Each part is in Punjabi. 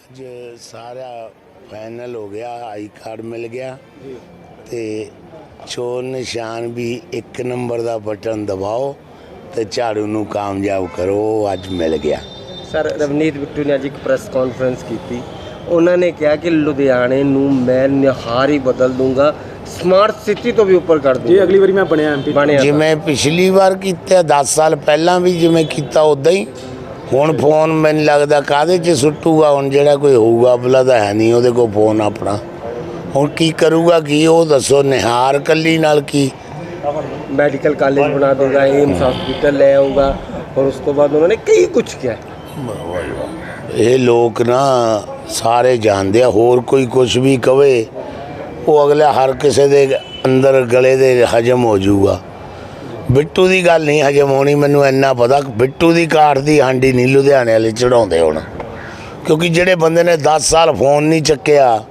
ਅੱਜ ਸਾਰਾ ਫਾਈਨਲ ਹੋ ਗਿਆ, ਆਈ ਕਾਰਡ ਮਿਲ ਗਿਆ ਤੇ ਚੋਰ ਨਿਸ਼ਾਨ ਵੀ ਇੱਕ ਨੰਬਰ ਦਾ ਬਟਨ ਦਬਾਓ ਤੇ ਝਾੜੂ ਨੂੰ ਕਾਮਯਾਬ ਕਰੋ, ਅੱਜ ਮਿਲ ਗਿਆ। ਸਰ ਰਵਨੀਤ ਬਿੱਟੂ ਨੇ ਅੱਜ ਇੱਕ ਪ੍ਰੈਸ ਕਾਨਫਰੰਸ ਕੀਤੀ। ਉਹਨਾਂ ਨੇ ਕਿਹਾ ਕਿ ਲੁਧਿਆਣੇ ਨੂੰ ਮੈਂ ਨਿਹਾਰ ਹੀ ਬਦਲ ਦੂੰਗਾ ਸਮਾਰਟ ਸਿਟੀ ਤੋਂ ਵੀ ਉੱਪਰ ਕਰ ਜੇ ਦੂੰਗਾ ਅਗਲੀ ਵਾਰੀ ਮੈਂ ਬਣਿਆ ਐਮਪੀ ਬਣਿਆ। ਜਿਵੇਂ ਪਿਛਲੀ ਵਾਰ ਕੀਤਾ 10 ਸਾਲ ਪਹਿਲਾਂ ਵੀ ਜਿਵੇਂ ਕੀਤਾ ਉਦਾਂ ਹੀ। ਹੁਣ ਫੋਨ ਮੈਨੂੰ ਲੱਗਦਾ ਕਾਦੇ 'ਚ ਸੁੱਟੂਗਾ ਹੁਣ ਜਿਹੜਾ ਕੋਈ ਹੋਊਗਾ ਬਲਾ ਤਾਂ ਹੈ ਨਹੀਂ ਉਹਦੇ ਕੋਲ ਫੋਨ ਆਪਣਾ। ਹੁਣ ਕੀ ਕਰੂਗਾ ਕੀ ਉਹ ਦੱਸੋ ਨਿਹਾਰ ਕੱਲੀ ਨਾਲ ਕੀ? ਮੈਡੀਕਲ ਕਾਲਜ ਬਣਾ ਦੂੰਗਾ ਏਮਸ ਹਸਪੀਟਲ ਲੈ ਆਊਗਾ। ਔਰ ਉਸ ਤੋਂ ਬਾਅਦ ਉਹਨਾਂ ਨੇ ਕਈ ਕੁਝ ਕਿਹਾ। ਇਹ ਲੋਕ ਨਾ ਸਾਰੇ ਜਾਣਦੇ ਆ, ਹੋਰ ਕੋਈ ਕੁਝ ਵੀ ਕਵੇ, ਉਹ ਅਗਲਾ ਹਰ ਕਿਸੇ ਦੇ ਅੰਦਰ ਗਲੇ ਦੇ ਹਜਮ ਹੋ ਜਾਊਗਾ। ਬਿੱਟੂ ਦੀ ਗੱਲ ਨਹੀਂ ਹਜਮ ਹੋਣੀ, ਮੈਨੂੰ ਇੰਨਾ ਪਤਾ, ਬਿੱਟੂ ਦੀ ਕਾਠ ਦੀ ਹਾਂਡੀ ਨਹੀਂ ਲੁਧਿਆਣੇ ਵਾਲੇ ਚੜਾਉਂਦੇ ਹੁਣ। ਕਿਉਂਕਿ ਜਿਹੜੇ ਬੰਦੇ ਨੇ 10 ਸਾਲ ਫੋਨ ਨਹੀਂ ਚੱਕਿਆ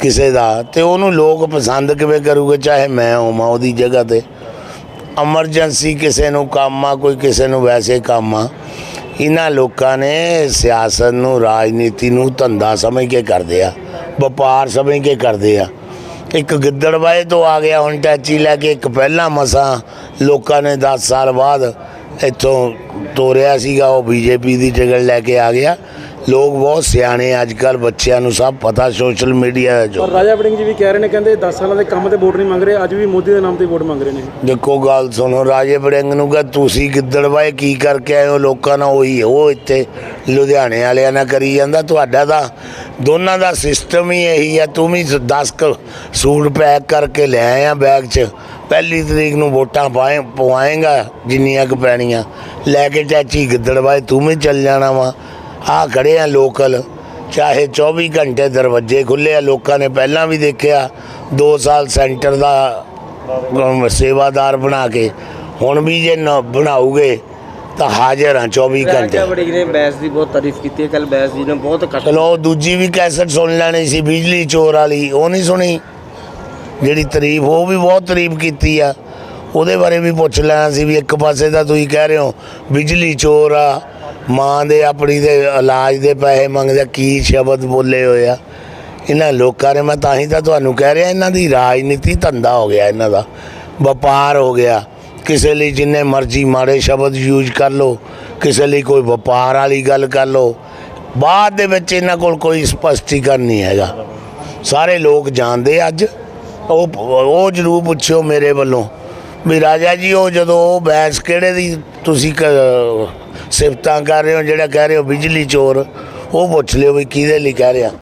ਕਿਸੇ ਦਾ, ਤੇ ਉਹਨੂੰ ਲੋਕ ਪਸੰਦ ਕਿਵੇਂ ਕਰੂਗੇ, ਚਾਹੇ ਮੈਂ ਹੋਵਾਂ ਉਹਦੀ ਜਗ੍ਹਾ ਤੇ। ਐਮਰਜੈਂਸੀ ਕਿਸੇ ਨੂੰ ਕੰਮ ਆ, ਕੋਈ ਕਿਸੇ ਨੂੰ ਵੈਸੇ ਕੰਮ ਆ। ਇਹਨਾਂ ਲੋਕਾਂ ਨੇ ਸਿਆਸਤ ਨੂੰ, ਰਾਜਨੀਤੀ ਨੂੰ ਧੰਦਾ ਸਮਝ ਕੇ ਕਰਦੇ ਆ, ਵਪਾਰ ਸਮਝ ਕੇ ਕਰਦੇ ਆ। ਇੱਕ ਗਿੱਦੜਬਾਏ ਤੋਂ ਆ ਗਿਆ, ਹੁਣ ਟੈਚੀ ਲੈ ਕੇ ਇੱਕ ਪਹਿਲਾਂ ਮਸਾਂ ਲੋਕਾਂ ਨੇ 10 ਸਾਲ ਬਾਅਦ ਇੱਥੋਂ ਤੋਰਿਆ ਸੀਗਾ, ਉਹ ਬੀਜੇਪੀ ਦੀ ਟਿਕਟ ਲੈ ਕੇ ਆ ਗਿਆ। ਲੋਕ ਬਹੁਤ ਸਿਆਣੇ ਅੱਜ ਕੱਲ ਬੱਚਿਆਂ ਨੂੰ ਸਭ ਪਤਾ ਸੋਸ਼ਲ ਮੀਡੀਆ ਦਾ ਜੋ। ਪਰ ਰਾਜਾ ਵੜਿੰਗ ਜੀ ਵੀ ਕਹਿ ਰਹੇ ਨੇ ਕਹਿੰਦੇ 10 ਸਾਲਾਂ ਦੇ ਕੰਮ ਤੇ ਵੋਟ ਨਹੀਂ ਮੰਗ ਰਹੇ ਅੱਜ ਵੀ ਮੋਦੀ ਦੇ ਨਾਮ ਤੇ ਵੋਟ ਮੰਗ ਰਹੇ ਨੇ। ਦੇਖੋ ਗੱਲ ਸੁਣੋ ਰਾਜੇ ਬੜਿੰਗ ਨੂੰ ਕਹ ਤੁਸੀਂ ਗਿੱਦੜਵਾਏ ਕੀ ਕਰਕੇ ਆਏ ਹੋ? ਲੋਕਾਂ ਨਾਲ ਉਹੀ ਉਹ ਇੱਥੇ ਲੁਧਿਆਣੇ ਵਾਲਿਆਂ ਨਾਲ ਕਰੀ ਜਾਂਦਾ। ਤੁਹਾਡਾ ਤਾਂ ਦੋਨਾਂ ਦਾ ਸਿਸਟਮ ਹੀ ਇਹੀ ਆ ਤੂੰ ਵੀ 10 ਕ ਸੂਟ ਪੈਕ ਕਰਕੇ ਲੈ ਆਇਆ ਬੈਗ 'ਚ। ਪਹਿਲੀ ਤਰੀਕ ਨੂੰ ਵੋਟਾਂ ਪਾਏ ਪਵਾਏਗਾ ਜਿੰਨੀਆਂ ਕੁ ਪੈਣੀਆਂ। ਲੈ ਕੇ ਚਾਚੀ ਗਿੱਦੜਵਾਏ ਤੂੰ ਵੀ ਚੱਲ ਜਾਣਾ ਵਾ। ਆ ਖੜੇ ਆ ਲੋਕਲ ਚਾਹੇ 24 ਘੰਟੇ ਦਰਵਾਜ਼ੇ ਖੁੱਲੇ ਆ ਲੋਕਾਂ ਨੇ ਪਹਿਲਾਂ ਵੀ ਦੇਖਿਆ 2 ਸਾਲ ਸੈਂਟਰ ਦਾ ਸੇਵਾਦਾਰ ਬਣਾ ਕੇ ਹੁਣ ਵੀ ਜੇ ਬਣਾਉਗੇ ਤਾਂ ਹਾਜ਼ਰ ਹਾਂ 24 ਘੰਟੇ। ਵੜਿੰਗ ਨੇ ਬੈਸ ਦੀ ਬਹੁਤ ਤਾਰੀਫ ਕੀਤੀ ਹੈ ਕੱਲ ਬੈਸ ਜੀ ਨੇ ਬਹੁਤ ਘੱਟ ਚਲੋ ਦੂਜੀ ਵੀ ਕੈਸਟ ਸੁਣ ਲੈਣੀ ਸੀ ਬਿਜਲੀ ਚੋਰ ਵਾਲੀ ਉਹ ਨਹੀਂ ਸੁਣੀ। ਜਿਹੜੀ ਤਾਰੀਫ ਉਹ ਵੀ ਬਹੁਤ ਤਾਰੀਫ ਕੀਤੀ ਆ। ਉਹਦੇ ਬਾਰੇ ਵੀ ਪੁੱਛ ਲੈਣਾ ਸੀ ਵੀ ਇੱਕ ਪਾਸੇ ਤਾਂ ਤੁਸੀਂ ਕਹਿ ਰਹੇ ਹੋ ਬਿਜਲੀ ਚੋਰ ਆ ਮਾਂ ਦੇ ਆਪਣੀ ਦੇ ਇਲਾਜ ਦੇ ਪੈਸੇ ਮੰਗਦੇ ਕੀ ਸ਼ਬਦ ਬੋਲੇ ਹੋਏ ਆ। ਇਹਨਾਂ ਲੋਕਾਂ ਨੇ, ਮੈਂ ਤਾਂ ਹੀ ਤਾਂ ਤੁਹਾਨੂੰ ਕਹਿ ਰਿਹਾ, ਇਹਨਾਂ ਦੀ ਰਾਜਨੀਤੀ ਧੰਦਾ ਹੋ ਗਿਆ ਇਹਨਾਂ ਦਾ। ਵਪਾਰ ਹੋ ਗਿਆ। ਕਿਸੇ ਲਈ ਜਿੰਨੇ ਮਰਜ਼ੀ ਮਾੜੇ ਸ਼ਬਦ ਯੂਜ਼ ਕਰ ਲਓ, ਕਿਸੇ ਲਈ ਕੋਈ ਵਪਾਰ ਵਾਲੀ ਗੱਲ ਕਰ ਲਓ। ਬਾਅਦ ਦੇ ਵਿੱਚ ਇਹਨਾਂ ਕੋਲ ਕੋਈ ਸਪਸ਼ਟੀਕਰਨ ਨਹੀਂ ਹੈਗਾ। ਸਾਰੇ ਲੋਕ ਜਾਣਦੇ ਅੱਜ। ਉਹ ਉਹ ਜ਼ਰੂਰ ਪੁੱਛਿਓ ਮੇਰੇ ਵੱਲੋਂ। ਵੀ ਰਾਜਾ ਜੀ, ਉਹ ਜਦੋਂ ਉਹ ਬੈਂਸ ਕਿਹੜੇ ਦੀ ਤੁਸੀਂ ਸਿਫਤਾਂ ਕਰ ਰਹੇ ਹੋ, ਜਿਹੜਾ ਕਹਿ ਰਹੇ ਹੋ ਬਿਜਲੀ ਚੋਰ, ਉਹ ਪੁੱਛ ਲਿਓ ਵੀ ਕਿਹਦੇ ਲਈ ਕਹਿ ਰਿਹਾ।